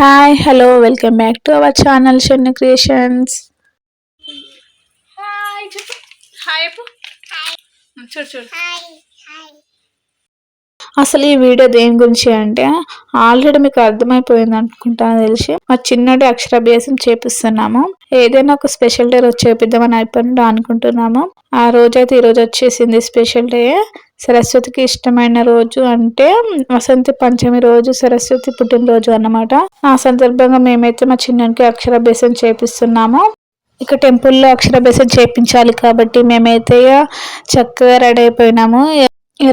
Hi hello welcome back to our channel Shennu creations hi చూడు చూడు అసలు ఈ వీడియో దేని గురించి అంటే ఆల్రెడీ మీకు అర్థమైపోయింది అనుకుంటాను తెలిసి మా చిన్నటి అక్షరాభ్యాసం చేపిస్తున్నాము. ఏదైనా ఒక స్పెషల్ డే రోజు చేపిద్దామని అయిపోయింది అనుకుంటున్నాము. ఆ రోజు అయితే ఈ రోజు వచ్చేసింది స్పెషల్ డే. సరస్వతికి ఇష్టమైన రోజు అంటే వసంత పంచమి రోజు సరస్వతి పుట్టినరోజు అన్నమాట. ఆ సందర్భంగా మేమైతే మా చిన్నకి అక్షరాభ్యాసం చేపిస్తున్నాము. ఇక టెంపుల్లో అక్షరాభ్యాసం చేపించాలి కాబట్టి మేమైతే చక్కగా రెడీ అయిపోయినాము.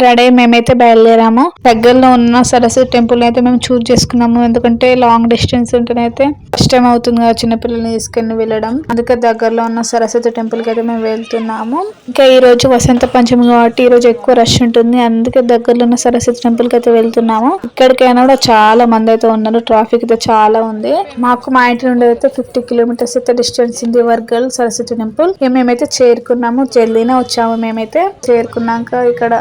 రెడీ మేమైతే బయలుదేరాము. దగ్గరలో ఉన్న సరస్వతి టెంపుల్ అయితే మేము చూజ్ చేసుకున్నాము. ఎందుకంటే లాంగ్ డిస్టెన్స్ ఉంటేనైతే కష్టం అవుతుంది కదా చిన్నపిల్లల్ని తీసుకుని వెళ్ళడం. అందుకే దగ్గరలో ఉన్న సరస్వతి టెంపుల్కి అయితే మేము వెళ్తున్నాము. ఇంకా ఈ రోజు వసంత పంచమి కాబట్టి ఈ రోజు ఎక్కువ రష్ ఉంటుంది. అందుకే దగ్గరలో ఉన్న సరస్వతి టెంపుల్కి అయితే వెళ్తున్నాము. ఇక్కడికైనా కూడా చాలా మంది అయితే ఉన్నారు. ట్రాఫిక్ అయితే చాలా ఉంది. మాకు మా ఇంటి నుండి అయితే ఫిఫ్టీ కిలోమీటర్స్ అయితే డిస్టెన్స్ ఉంది. వర్గల్ సరస్వతి టెంపుల్ ఇక మేమైతే చేరుకున్నాము. జల్దీనే వచ్చాము మేమైతే. చేరుకున్నాక ఇక్కడ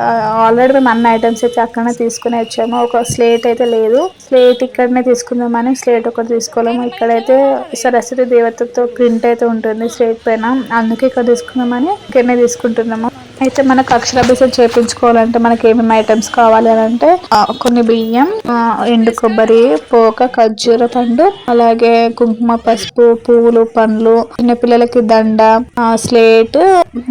ఆల్రెడీ మేము అన్ని ఐటమ్స్ అయితే అక్కడనే తీసుకుని వచ్చాము. ఒక స్లేట్ అయితే లేదు. స్లేట్ ఇక్కడనే తీసుకుందామని స్లేట్ ఒకటి తీసుకోలేము. ఇక్కడైతే సరస్వతి దేవతతో ప్రింట్ అయితే ఉంటుంది స్లేట్ పైన. అందుకే ఇక్కడ తీసుకుందామని ఇక్కడనే తీసుకుంటున్నాము. అయితే మనకు అక్షరాభ్యాసం చేపించుకోవాలంటే మనకి ఏమేమి ఐటమ్స్ కావాలి అని అంటే కొన్ని బియ్యం ఎండు కొబ్బరి పోక ఖర్జూర పండు అలాగే కుంకుమ పసుపు పువ్వులు పండ్లు చిన్నపిల్లలకి దండ స్లేట్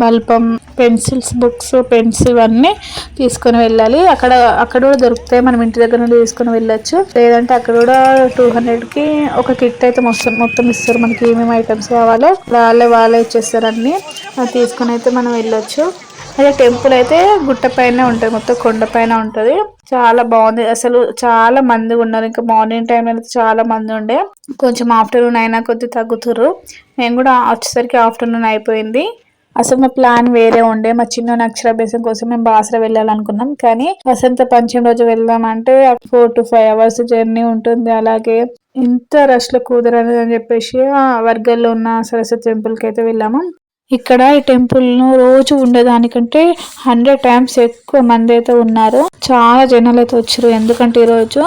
బల్పం పెన్సిల్స్ బుక్స్ పెన్స్ ఇవన్నీ తీసుకొని వెళ్ళాలి. అక్కడ అక్కడ కూడా దొరుకుతాయి. మనం ఇంటి దగ్గర నుండి తీసుకొని వెళ్ళొచ్చు. లేదంటే అక్కడ కూడా టూ హండ్రెడ్కి ఒక కిట్ అయితే మొత్తం మొత్తం ఇస్తారు. మనకి ఏమేమి ఐటమ్స్ కావాలో వాళ్ళే వాళ్ళే ఇచ్చేస్తారు అన్ని. తీసుకొని అయితే మనం వెళ్ళొచ్చు. అదే టెంపుల్ అయితే గుట్ట పైన ఉంటుంది మొత్తం కొండ పైన ఉంటుంది. చాలా బాగుంది. అసలు చాలా మంది ఉన్నారు. ఇంకా మార్నింగ్ టైం అయితే చాలా మంది ఉండే. కొంచెం ఆఫ్టర్నూన్ అయినా కొద్ది తగ్గుతుర్రు. మేము కూడా వచ్చేసరికి ఆఫ్టర్నూన్ అయిపోయింది. అసలు మా ప్లాన్ వేరే ఉండే. మా చిన్న అక్షరాభ్యాసం కోసం మేము బాసర వెళ్ళాలనుకున్నాం. కానీ వసంత పంచమి రోజు వెళ్దామంటే four to five hours journey ఉంటుంది. అలాగే ఇంత రష్లో కుదరదు అని చెప్పేసి ఆ వర్గల్లో ఉన్న సరస్వతి టెంపుల్కి అయితే వెళ్ళాము. ఇక్కడ ఈ టెంపుల్ను రోజు ఉండేదానికంటే హండ్రెడ్ టైమ్స్ ఎక్కువ మంది అయితే ఉన్నారు. చాలా జనాలు అయితే వచ్చారు. ఎందుకంటే ఈ రోజు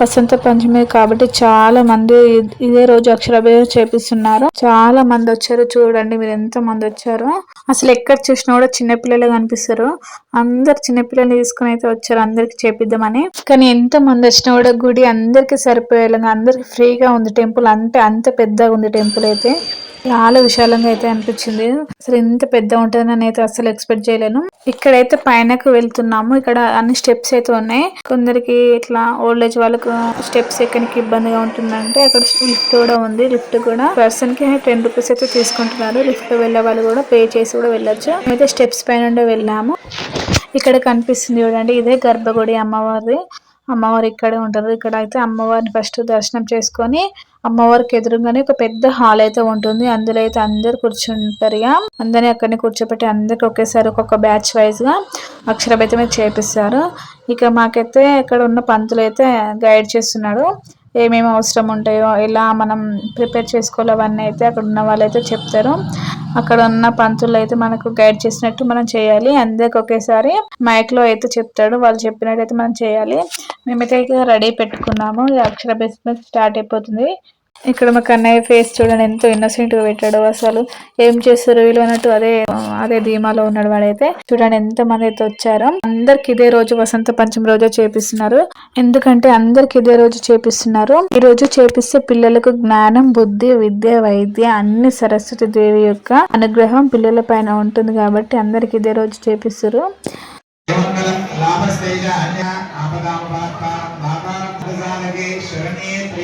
వసంత పంచమి కాబట్టి చాలా మంది ఇదే రోజు అక్షరాభ్యాసం చేపిస్తున్నారు. చాలా మంది వచ్చారు. చూడండి మీరు ఎంత మంది వచ్చారు. అసలు ఎక్కడ చూసినా కూడా చిన్నపిల్లలే కనిపిస్తారు. అందరు చిన్నపిల్లల్ని తీసుకుని అయితే వచ్చారు. అందరికి చేపిద్దామని. కానీ ఎంత మంది వచ్చినా కూడా గుడి అందరికి సరిపోయేలాగా అందరికి ఫ్రీగా ఉంది. టెంపుల్ అంటే అంత పెద్దగా ఉంది. టెంపుల్ అయితే చాలా విశాలంగా అయితే అనిపించింది. అసలు ఇంత పెద్ద ఉంటదని అయితే అసలు ఎక్స్పెక్ట్ చేయలేను. ఇక్కడైతే పైనకు వెళ్తున్నాము. ఇక్కడ అన్ని స్టెప్స్ అయితే ఉన్నాయి. కొందరికి ఇట్లా ఓల్డ్ ఏజ్ వాళ్ళకు స్టెప్స్ ఎక్కడానికి ఇబ్బందిగా ఉంటుందంటే అక్కడ లిఫ్ట్ కూడా ఉంది. లిఫ్ట్ కూడా పర్సన్కి టెన్ రూపీస్ అయితే తీసుకుంటున్నారు. లిఫ్ట్ వెళ్ళే వాళ్ళు కూడా పే చేసి కూడా వెళ్ళొచ్చు. అయితే స్టెప్స్ పైన వెళ్ళాము. ఇక్కడ కనిపిస్తుంది చూడండి. ఇదే గర్భగుడి అమ్మవారిది. అమ్మవారు ఇక్కడే ఉంటారు. ఇక్కడ అయితే అమ్మవారిని ఫస్ట్ దర్శనం చేసుకొని అమ్మవారికి ఎదురుగానే ఒక పెద్ద హాల్ అయితే ఉంటుంది. అందులో అయితే అందరు కూర్చుంటారు ఇక. అందరినీ అక్కడనే కూర్చోబెట్టి అందరికి ఒకేసారి ఒక్కొక్క బ్యాచ్ వైజ్గా అక్షరభైతం అయితే చేపిస్తారు. ఇక మాకైతే ఇక్కడ ఉన్న పంతులు అయితే గైడ్ చేస్తున్నాడు. ఏమేమి అవసరం ఉంటాయో ఎలా మనం ప్రిపేర్ చేసుకోవాలి అవన్నీ అయితే అక్కడ ఉన్న వాళ్ళు అయితే చెప్తారు. అక్కడ ఉన్న పంతులు అయితే మనకు గైడ్ చేసినట్టు మనం చేయాలి. అందరికి ఒకేసారి మైక్లో అయితే చెప్తాడు. వాళ్ళు చెప్పినట్టు అయితే మనం చేయాలి. మేమైతే రెడీ పెట్టుకున్నాము. అక్షర అక్షరాభ్యాసం స్టార్ట్ అయిపోతుంది. ఇక్కడ మా కన్నయ్య ఫేస్ చూడండి ఎంతో ఇన్నోసెంట్గా పెట్టాడు అసలు. ఏం చేస్తారు వీళ్ళు అన్నట్టు అదే అదే ధీమాలో ఉన్నాడు వాడైతే. చూడండి ఎంత మంది అయితే వచ్చారో. అందరికి ఇదే రోజు వసంత పంచమి రోజు చేపిస్తున్నారు. ఎందుకంటే అందరికి ఇదే రోజు చేపిస్తున్నారు. ఈ రోజు చేపిస్తే పిల్లలకు జ్ఞానం బుద్ధి విద్య వైద్య అన్ని సరస్వతి దేవి యొక్క అనుగ్రహం పిల్లల పైన ఉంటుంది కాబట్టి అందరికి ఇదే రోజు చేపిస్తారు.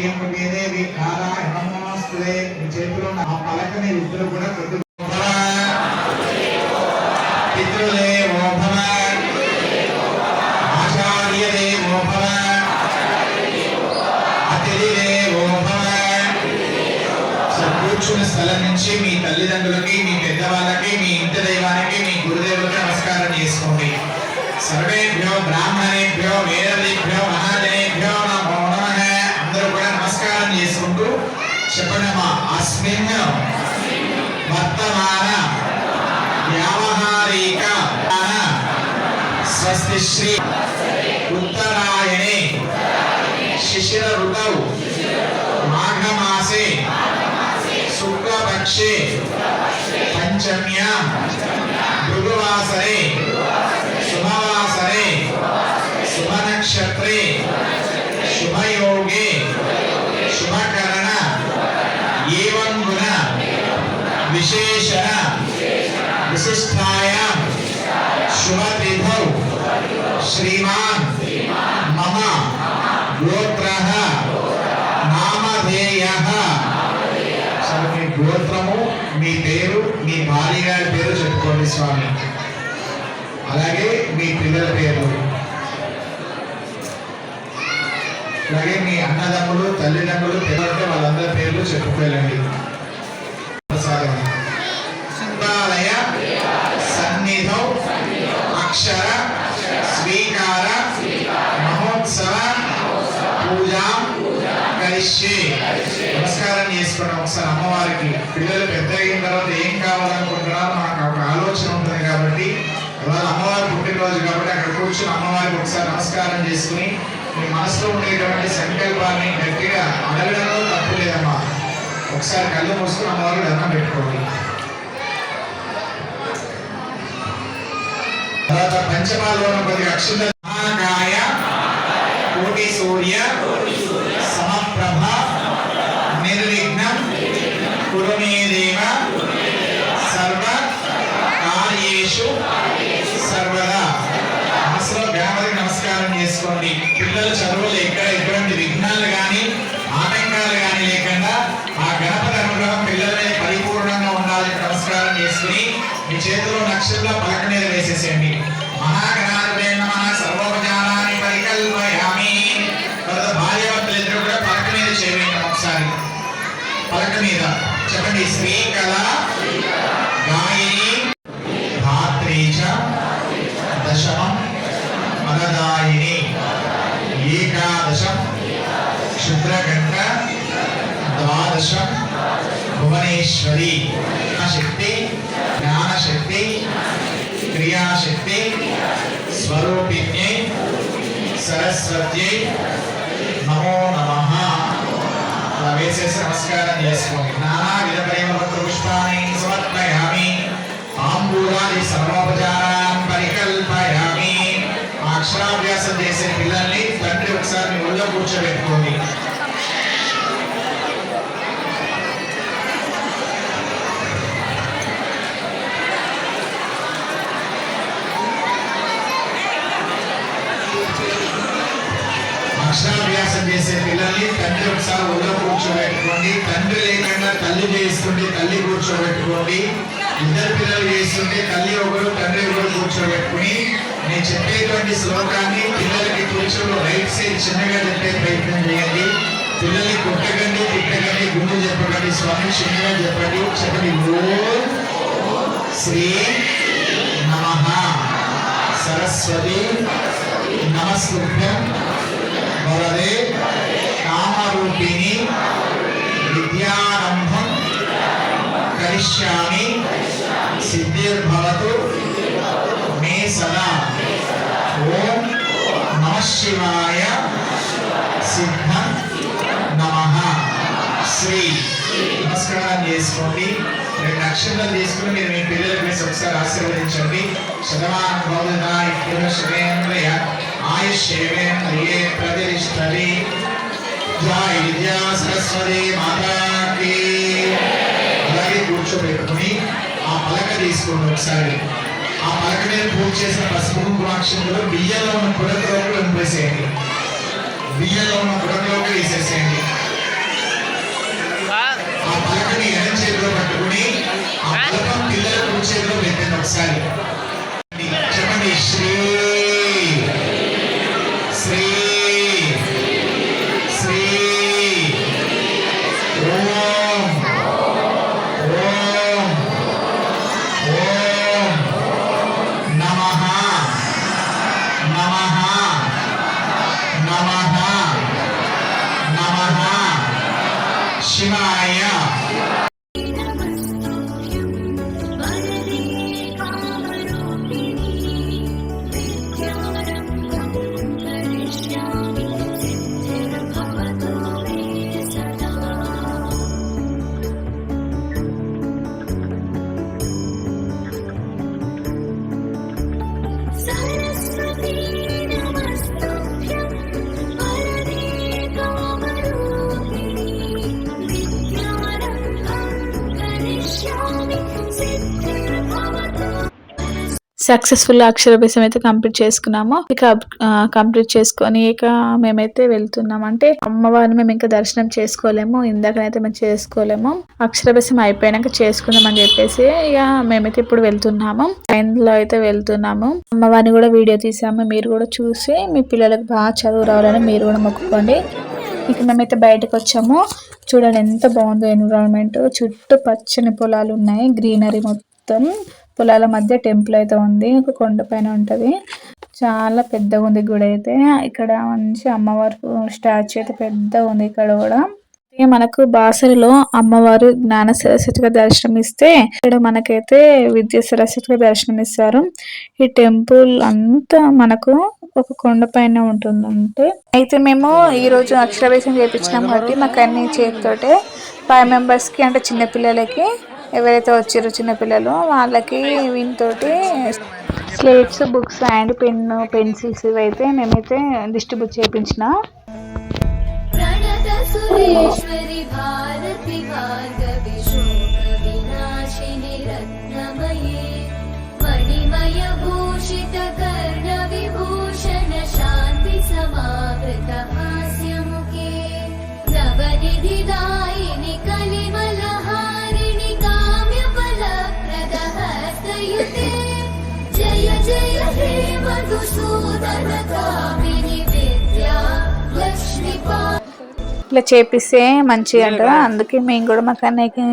శరణే త్రియంబకే దేవి నారాయణ నమోస్తుతే మీ చేతిలో ఉన్న ఆ పలకని ఇద్దరు కూడా కొద్ది పితృదేవో భవ ఆచార్యదేవో భవ అతిథిదేవో కూర్చున్న స్థలం నుంచి మీ తల్లిదండ్రులకి మీ పెద్దవాళ్ళకి మీ ఇంటి దైవానికి మీ గురుదేవులకి నమస్కారం చేసుకోండి. సర్వేభ్యో బ్రాహ్మణేభ్యో वर्तमान व्यावहारिक शिशिर ऋतौ माघ मासे शुक्लपक्षे पंचम्या भृगुवासरे शुभ नक्षत्रे शुभयोगे విశేషణ విశిష్టాయ శుభతిథౌ శ్రీమాన్ మమ గోత్ర నామధేయ సరే మీ గోత్రము మీ పేరు మీ భార్య గారి పేరు చెప్పుకోండి స్వామి. అలాగే మీ పిల్లల పేర్లు అలాగే మీ అన్నదమ్ములు తల్లిదండ్రులు పిల్లలకి వాళ్ళందరి పేరు చేసుకుని మీ మనసులో ఉండేటువంటి సంకల్పాన్ని గట్టిగా అడగడంలో తప్పు లేదమ్మా. ఒకసారి కళ్ళు మూసుకుని అమ్మవారు దండం పెట్టుకోండి. తర్వాత పంచమాలలో కొద్దిగా అక్షుల నమస్కారం చేసుకోండి. పిల్లల చదువులు ఎక్కడ ఎటువంటి విఘ్నాలు కానీ ఆటంకాలు కానీ లేకుండా ఆ గణపతి అనుగ్రహం పిల్లల పరిపూర్ణంగా ఉండాలని నమస్కారం చేసుకుని మీ చేతిలో నక్షత్ర పలక మీద వేసేసేయండి. క్షుద్రగంట ద్వాదశం భువనేశ్వరి. శక్తి జ్ఞానశక్తి క్రియాశక్తి స్వరూపిణ్యై సరస్వత్యై నమో నమ. అలా వేసేసి నమస్కారం చేసుకోండి. నానా విధ ప్రేమపత్ర పుష్పాన్ని సమర్పయామి. ఆంబూలాది సర్వోపచారాన్ పరికల్పయామి. అక్షరాభ్యాసం చేసే పిల్లల్ని తండ్రి ఒకసారి మీ ఒళ్ళో కూర్చోబెట్టుకోండి అక్షరాభ్యాసం తండ్రి ఒకసారి ఒళ్ళో కూర్చోబెట్టుకోండి. తండ్రి లేకుండా తల్లి చేస్తుంటే తల్లి కూర్చోబెట్టుకోండి. ఇద్దరు పిల్లలు చేస్తుంటే తల్లి ఒకరు తండ్రి ఒకరు కూర్చోబెట్టుకుని నేను చెప్పేటువంటి శ్లోకాన్ని పిల్లలకి కూర్చొని రైట్ సైడ్ చిన్నగా చెప్పే ప్రయత్నం చేయండి. పిల్లల్ని కొట్టకండి తిట్టకండి గుండు చెప్పకండి స్వామి చిన్నగా చెప్పండి. చెప్పండి శ్రీ నమ సరస్వతి నమస్కృత్యం వరదే కామరూపిణి విద్యారంభం కరిష్యామి సిద్ధిర్భవతు మే సదా. ఓం నమ శివాయ సిద్ధం నమ. శ్రీ. నమస్కారం చేసుకోండి. రెండు అక్షరాలు తీసుకుని మీరు మీ పిల్లలకు వేసి ఒకసారి ఆశీర్వదించండి. శతమానం భవదాయ ఆయుష్ ఆయుష్యేంద్రియే ప్రతిష్టరి. జై విద్యా సరస్వతి మాతాకి అలాగే కూర్చోబెట్టుకుని ఆ పలక తీసుకోండి ఒకసారి. ఆ పలక మీద పూజ చేసిన పసుపు కుంకుమాక్షంలో బియ్యంలో ఉన్న పుడకలోకి నింపేసేయండి. బియ్యంలో ఉన్న పుడకలోకి వేసేసేయండి. ఆ పలకని ఎడం చేతిలో పట్టుకుని ఆ శివాయ సక్సెస్ఫుల్ అక్షరాభ్యాసం అయితే కంప్లీట్ చేసుకున్నాము. ఇక కంప్లీట్ చేసుకొని ఇక మేమైతే వెళ్తున్నాం. అంటే అమ్మవారిని మేము ఇంకా దర్శనం చేసుకోలేము. ఇందాకనైతే మేము చేసుకోలేము. అక్షరాభ్యాసం అయిపోయినాక చేసుకుందాం అని చెప్పేసి ఇక మేమైతే ఇప్పుడు వెళ్తున్నాము. ట్రైన్లో అయితే వెళ్తున్నాము. అమ్మవారిని కూడా వీడియో తీసాము. మీరు కూడా చూసి మీ పిల్లలకు బాగా చదువు రావాలని మీరు కూడా మొక్కుకోండి. ఇక మేమైతే బయటకు వచ్చాము. చూడండి ఎంత బాగుందో ఎన్విరాన్మెంట్ చుట్టూ పచ్చని పొలాలు ఉన్నాయి. గ్రీనరీ మొత్తం. పొలాల మధ్య టెంపుల్ అయితే ఉంది ఒక కొండ పైన ఉంటది. చాలా పెద్దగా ఉంది గుడి అయితే. ఇక్కడ మంచి అమ్మవారు స్టాచ్యూ అయితే పెద్దగా ఉంది ఇక్కడ కూడా. మనకు బాసరిలో అమ్మవారు జ్ఞాన సరస్వతిగా దర్శనం ఇస్తే ఇక్కడ మనకైతే విద్య సరస్వతిగా దర్శనం ఇస్తారు ఈ టెంపుల్ అంతా మనకు ఒక కొండ పైన ఉంటుంది అంటే అయితే మేము ఈ రోజు అక్షరాభ్యాసం చేయించినాం కాబట్టి మాకు అన్ని చేతితోటే ఫైవ్ మెంబర్స్కి అంటే చిన్న పిల్లలకి ఎవరైతే వచ్చారో చిన్నపిల్లలు వాళ్ళకి వీటితోటి slates books and pen pencils ఇవైతే మేమైతే డిస్ట్రిబ్యూట్ చేయించిన. భారతి ఇట్లా చేపిస్తే మంచిగా అంట అందుకే మేము కూడా మాకు అన్నయ్యకి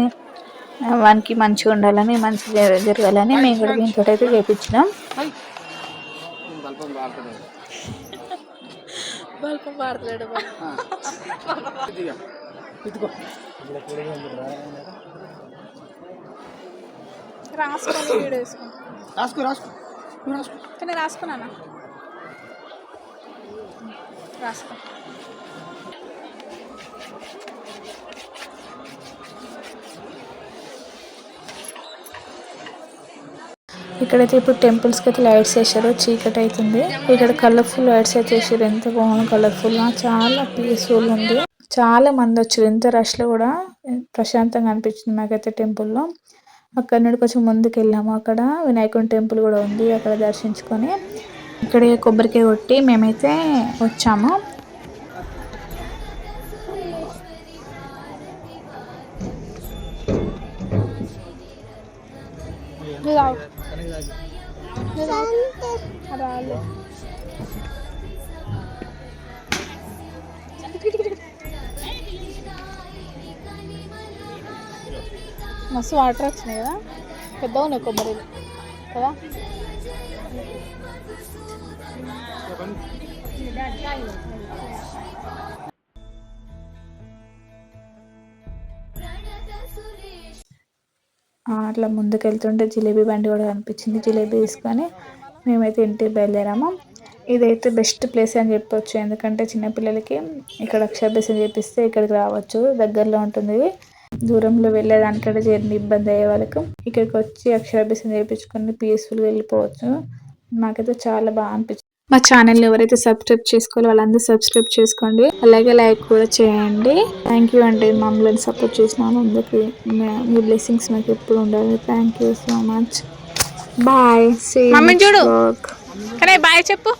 వానికి మంచిగా ఉండాలని మంచిగా జరగాలని మేము కూడా దీంతో అయితే చేపించినాం. రాసుకొని వీడియో రాసుకో రాసుకో. నువ్వు రాసుకో. కానీ రాసుకున్నానా రాసుకో. ఇక్కడైతే ఇప్పుడు టెంపుల్స్కి అయితే లైట్స్ వేసారు చీకటి అవుతుంది ఇక్కడ కలర్ఫుల్ లైట్స్ అయితే వేసారు ఎంత బాగుంది కలర్ఫుల్. గా చాలా పీస్ఫుల్ ఉంది. చాలా మంది వచ్చారు. ఎంత రష్లో కూడా ప్రశాంతంగా అనిపించింది మాకైతే టెంపుల్లో. అక్కడ నుండి కొంచెం ముందుకు వెళ్ళాము. అక్కడ వినాయకుని టెంపుల్ కూడా ఉంది. అక్కడ దర్శించుకొని ఇక్కడ కొబ్బరికాయ కొట్టి మేమైతే వచ్చాము. మస్తు వాటర్ వచ్చినాయి కదా? పెద్దగా ఉన్నాయి కొబ్బరి. కదా? అట్లా ముందుకు వెళ్తుంటే జిలేబీ బండి కూడా కనిపించింది. జిలేబీ తీసుకొని మేమైతే ఇంటికి బయలుదేరాము. ఇదైతే బెస్ట్ ప్లేస్ అని చెప్పొచ్చు. ఎందుకంటే చిన్నపిల్లలకి ఇక్కడ అక్షరాభ్యాసం చేపిస్తే ఇక్కడికి రావచ్చు. దగ్గరలో ఉంటుంది దూరంలో దూరంలో వెళ్ళేదానికంటే చేరిన ఇబ్బంది అయ్యే వాళ్ళకు ఇక్కడికి వచ్చి అక్షరాభ్యాసం చేయించుకొని పీస్ఫుల్గా వెళ్ళిపోవచ్చు. నాకైతే చాలా బాగా అనిపించింది. మా ఛానల్ ఎవరైతే సబ్స్క్రైబ్ చేసుకోవాలో వాళ్ళందరూ సబ్స్క్రైబ్ చేసుకోండి. అలాగే లైక్ కూడా చేయండి. థ్యాంక్ యూ అండి. మమ్మల్ని సపోర్ట్ చేసినందుకు మీ బ్లెస్సింగ్స్ మాకు ఎప్పుడు ఉండాలి. Thank you so much bye చూడు. కానీ బాయ్ చెప్పు.